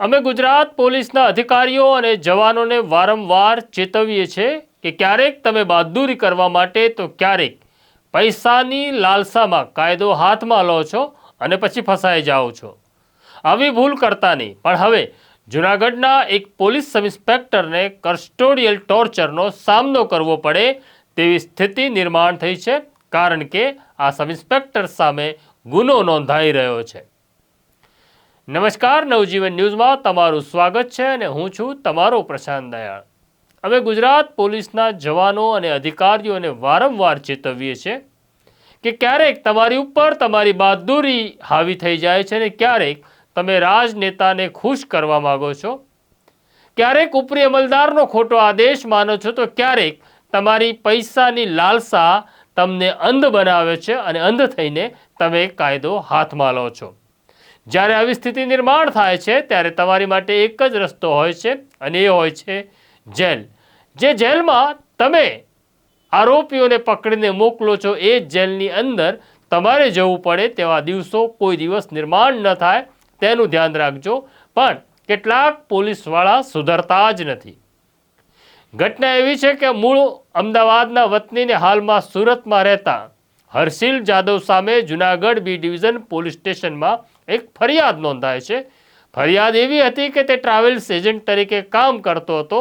અમે ગુજરાત પોલીસના અધિકારીઓ અને જવાનોને વારંવાર ચેતવીએ છીએ કે ક્યારેક તમે બહાદુરી કરવા માટે તો ક્યારેક પૈસાની લાલસામાં કાયદો હાથમાં લો છો અને પછી ફસાઈ જાઓ છો. આવી ભૂલ કરતા નહીં, પણ હવે જૂનાગઢના એક પોલીસ સબ ઇન્સ્પેક્ટરને કસ્ટોડિયલ ટોર્ચરનો સામનો કરવો પડે તેવી સ્થિતિ નિર્માણ થઈ છે, કારણ કે આ સબ ઇન્સ્પેક્ટર સામે ગુનો નોંધાઈ રહ્યો છે. નમસ્કાર, નવજીવન ન્યૂઝમાં તમારું સ્વાગત છે અને હું છું તમારો પ્રશાંત દયાળ. અમે ગુજરાત પોલીસના જવાનો અને અધિકારીઓને વારંવાર ચેતવીએ છીએ કે ક્યારેક તમારી ઉપર તમારી બહાદુરી હાવી થઈ જાય છે અને ક્યારેક તમે રાજનેતાને ખુશ કરવા માગો છો. ક્યારેક ઉપરી અમલદારનો ખોટો આદેશ માનો છો તો ક્યારેક તમારી પૈસાની લાલસા તમને અંધ બનાવે છે અને અંધ થઈને તમે કાયદો હાથમાં લો છો. જ્યારે આવી સ્થિતિ નિર્માણ થાય છે, ત્યારે તમારી માટે એક જ રસ્તો હોય છે અને એ હોય છે જેલ. જે જેલમાં તમે આરોપીઓને પકડીને મોકલો છો, એ જેલની અંદર તમારે જવું પડે તેવા દિવસો કોઈ દિવસ નિર્માણ ન થાય, તેનું ધ્યાન રાખજો. પણ કેટલાક પોલીસવાળા સુધરતા જ નથી. ઘટના એવી છે કે મૂળ અમદાવાદના વતનીને હાલમાં સુરતમાં રહેતા હર્ષિલ જાદવ સામે જુનાગઢ બી ડિવિઝન પોલીસ સ્ટેશનમાં એક ફરિયાદ નોંધાય છે. ફરિયાદ એવી હતી કે તે ટ્રાવેલ્સ એજન્ટ તરીકે કામ કરતો હતો.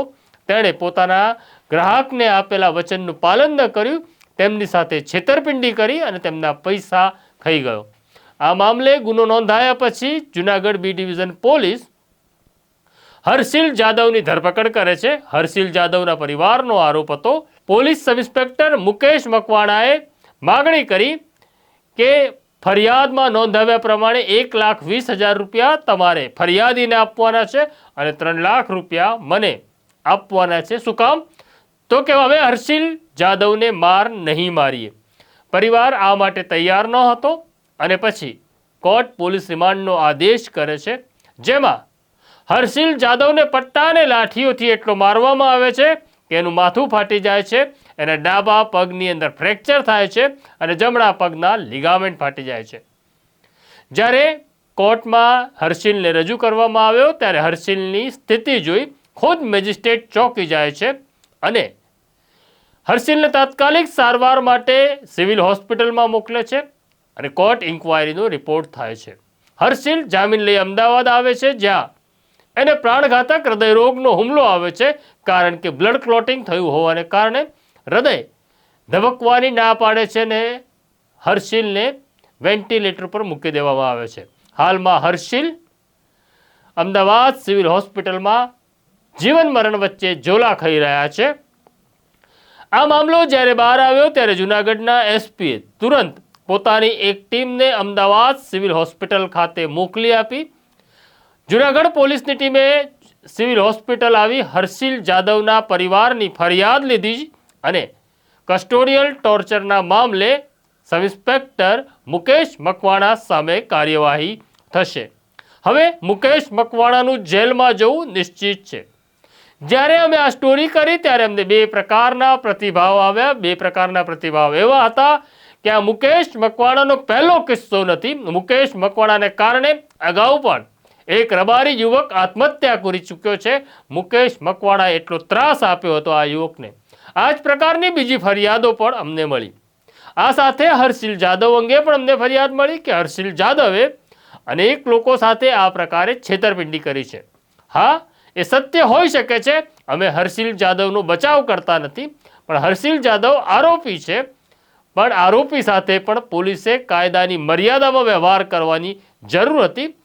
તેણે પોતાના ગ્રાહકને આપેલા વચનનું પાલન ન કર્યું. તેમની સાથે છેતરપિંડી કરી અને તેમના પૈસા ખાઈ ગયો. આ મામલે ગુનો નોંધાયા પછી Junagadh B division police Harshil જાદવની ધરપકડ કરે છે. હર્ષિલ જાદવના પરિવારનો આરોપ હતો. પોલીસ સબ ઇન્સ્પેક્ટર મુકેશ મકવાણાએ માગણી કરી કે ફરિયાદમાં નોંધાવ્યા પ્રમાણે એક લાખ વીસ હજાર રૂપિયા તમારે ફરિયાદીને આપવાના છે અને ત્રણ લાખ રૂપિયા મને આપવાના છે. શું કામ? તો કે હવે હર્ષિલ જાદવને માર નહીં મારીએ. પરિવાર આ માટે તૈયાર ન હતો અને પછી કોર્ટ પોલીસ રિમાન્ડનો આદેશ કરે છે. જેમાં હર્ષિલ જાદવને પટ્ટાને લાઠીઓથી એટલો મારવામાં આવે છે કે એનું માથું ફાટી જાય છે, એને ડાબા પગની અંદર ફ્રેક્ચર થાય છે અને જમણા પગના લિગામેન્ટ ફાટી જાય છે. જ્યારે કોર્ટમાં હર્ષિલને રજૂ કરવામાં આવ્યો, ત્યારે હર્ષિલની સ્થિતિ જોઈ ખુદ મેજિસ્ટ્રેટ ચોંકી જાય છે અને હર્ષિલને તાત્કાલિક સારવાર માટે સિવિલ હોસ્પિટલમાં મોકલે છે અને કોર્ટ ઇન્કવાયરીનો રિપોર્ટ થાય છે. હર્ષિલ જામીન લઈ અમદાવાદ આવે છે, જ્યાં એને પ્રાણઘાતક હૃદયરોગનો હુમલો આવે છે, કારણ કે બ્લડ ક્લોટિંગ થયું હોવાને કારણે હૃદય ધબકવાની ના પાડે છે ને હર્ષિલને વેન્ટિલેટર પર મૂકી દેવામાં આવે છે. હાલમાં હર્ષિલ અમદાવાદ સિવિલ હોસ્પિટલમાં જીવન મરણ વચ્ચે ઝોલા ખાઈ રહ્યા છે. આ મામલો જ્યારે બહાર આવ્યો ત્યારે જૂનાગઢના એસપીએ તુરંત પોતાની એક ટીમને અમદાવાદ સિવિલ હોસ્પિટલ ખાતે મોકલી આપી જૂનાગઢ પોલીસની ટીમે સિવિલ હોસ્પિટલ આવી હર્ષિલ જાદવના પરિવારની ફરિયાદ લીધી અને કસ્ટોડિયલ ટોર્ચરના મામલે સબ મુકેશ મકવાણા સામે કાર્યવાહી થશે. હવે મુકેશ મકવાણાનું જેલમાં જવું નિશ્ચિત છે. જ્યારે અમે આ સ્ટોરી કરી ત્યારે અમને બે પ્રકારના પ્રતિભાવ આવ્યા. બે પ્રકારના પ્રતિભાવ એવા હતા કે આ મુકેશ મકવાણાનો પહેલો કિસ્સો નથી. મુકેશ મકવાણાને કારણે અગાઉ પણ એક રબારી યુવક આત્મહત્યા કરી ચૂક્યો છે. મુકેશ મકવાણાએ એટલો ત્રાસ આપ્યો હતો આ યુવકને. આ જ પ્રકારની બીજી ફરિયાદો પણ અમને મળી. આ સાથે હર્ષિલ જાદવ અંગે પણ અમને ફરિયાદ મળી કે હર્ષિલ જાદવે અનેક લોકો સાથે આ પ્રકારે છેતરપિંડી કરી છે. હા, એ સત્ય હોઈ શકે છે. અમે હર્ષિલ જાદવનો બચાવ કરતા નથી, પણ હર્ષિલ જાદવ આરોપી છે. પણ આરોપી સાથે પણ પોલીસે કાયદાની મર્યાદામાં વ્યવહાર કરવાની જરૂર હતી.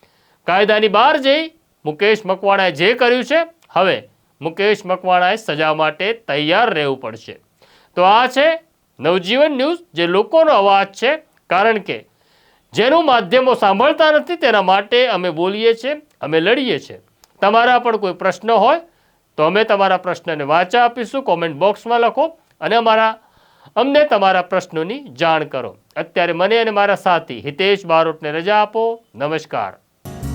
કાયદાની બહાર જઈ મુકેશ મકવાણાએ જે કર્યું છે, હવે મુકેશ મકવાણાએ સજા માટે તૈયાર રહેવું પડશે. તો આ છે નવજીવન ન્યૂઝ, જે લોકોનો અવાજ છે, કારણ કે જેનું માધ્યમો સાંભળતા નથી તેના માટે અમે બોલીએ છીએ, અમે લડીએ છીએ. તમારા પણ કોઈ પ્રશ્ન હોય તો અમે તમારા પ્રશ્નને વાંચા આપીશું, કોમેન્ટ બોક્સમાં લખો અને અમારા, અમને તમારા પ્રશ્નોની જાણ કરો. અત્યારે મને અને મારા સાથી હિતેશ બારોટને રજા આપો. નમસ્કાર.